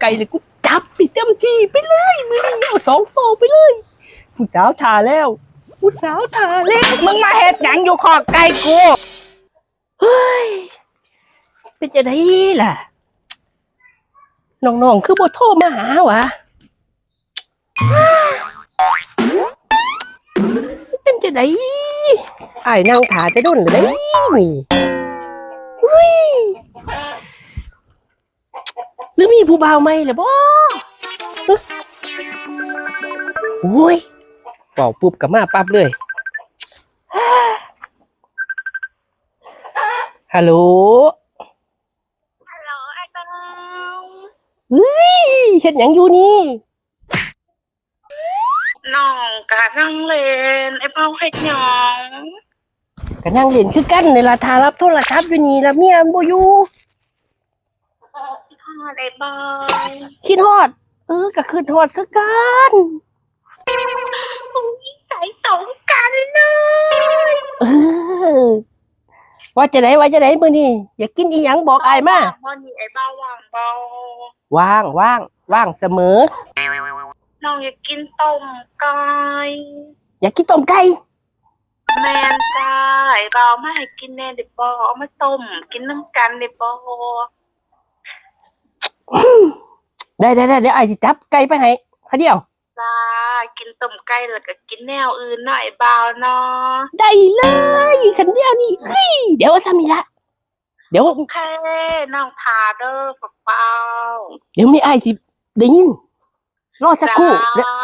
ไก่เลยกูจับไปเต็มที่ไปเลยมือนี้เอาสองโตไปเลยผู้สาวทาแล้วผู้สาวทาแล้วมึงมาเฮ็ดหยังอยู่ขอบไก่กูเฮ้ยเป็นจะได้ล่ะน้องๆคือบ่โทรมาหาวะเป็นจะได้ไอ้นั่งถาจะโดนหรือได้นี่อุ้ย หรือมีผู้บ่าวไหมล่ะบ่ฮะโอ้ยเป่าปุ๊บกับมาปั๊บเลยฮัลโหลฮัลโหลไอ้ตาเฮ้ยเห็นอย่างอยู่นี่น้องกะนั่งเล่นไอ้เป้าเฮ็ดหยังก็นั่งเล่นคือกันในราทารับโทรศัพท์อยู่นี่ละเมียมันบ่อยู่ทอด ไอ้บอยคิดฮอด เออก็คือฮอดคือกันอุ้ยใจตรงกันเลยเออว่าจะไหนว่าจะไหนมื้อนี้อยากกินอีหยังบอกอายมาวันนี้ไอ้เป้าวางเบาว่างว่างว่างเสมอ น้องอยากกินต้มไก่อยากกินต้มไก่แมนจ้าไอ้เบามาให้กินแน่เด็กบอเอามาต้ม กินน้ำกันเด็กบอ ได้ได้ได้เดี๋ยวอายสิจับไก่ไปให้เขาเดียวจ้ากินต้มไก่แล้วก็กินแนวอื่นหน่อยเบาเนาะได้เลยคันเดียวนี่เฮ้ยเดี๋ยวซ้ำนี่ละเดี๋ยวโอเคน้องทาเด้อเปล่าเดี๋ยวมีอายสิได้ยินรอสักครู่เดี๋ยวจ้า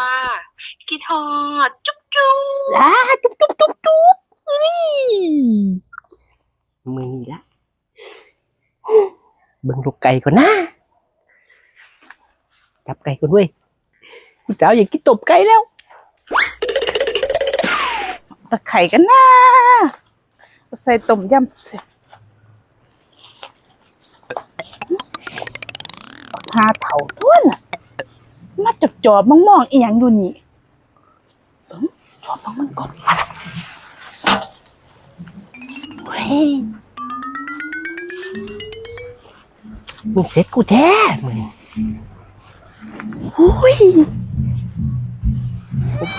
คิดฮอดจุ๊บจุ๊บลาจุ๊บจุ๊บจุ๊บจุ๊บนี่มือนี่ละเบิ่งลูกไก่ก่อนนะ จับไก่ก่อนเว้ยผู้สาวอยากกินตบไก่แล้วตะไคร่กันนะใส่ต้มยำสิหาเถาท้วนน่ะมาจอบจอบมองมองอีหยังอยู่นี่เอิ่มจอบมองมันก่อนเฮ้ยมึงเสร็จกูแท้มึง อุ้ย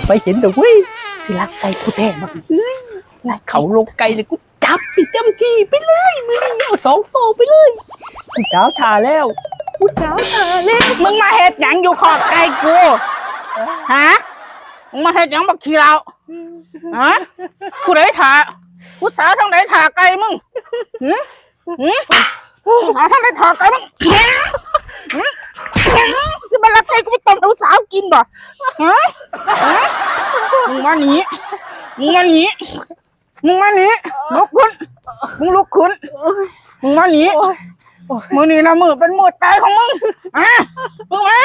ไปเห็นดอกเว้ยสิรักไก่กูแท้บักเอ้ยรักเขาลงไก่เลยกูจับไปเต็มที่ไปเลยมือนี้เอาสองโตไปเลยกูสาวทาแล้วกูสาวทาแล้วมึงมาเฮ็ดหยังอยู่ขอบไก่กูฮะมึงมาเฮ็ดหยังบักขี้เราฮะกูได้ถ่ากูสาวทางไหนถ่าไก่มึงหืมหืมกูสาวทางไหนถ่าไก่มึงหืมหืมหืมสิมารักไก่กูไปต้มให้ผู้สาวกิ นบ่ฮะฮะมึงมาหนีมึงมาหนีมึงมาหนีลุกขึ้นมึงลุกขึ้นมึงมาหนีมือนี้นะมือเป็นมือตายของมึงอะมึงมา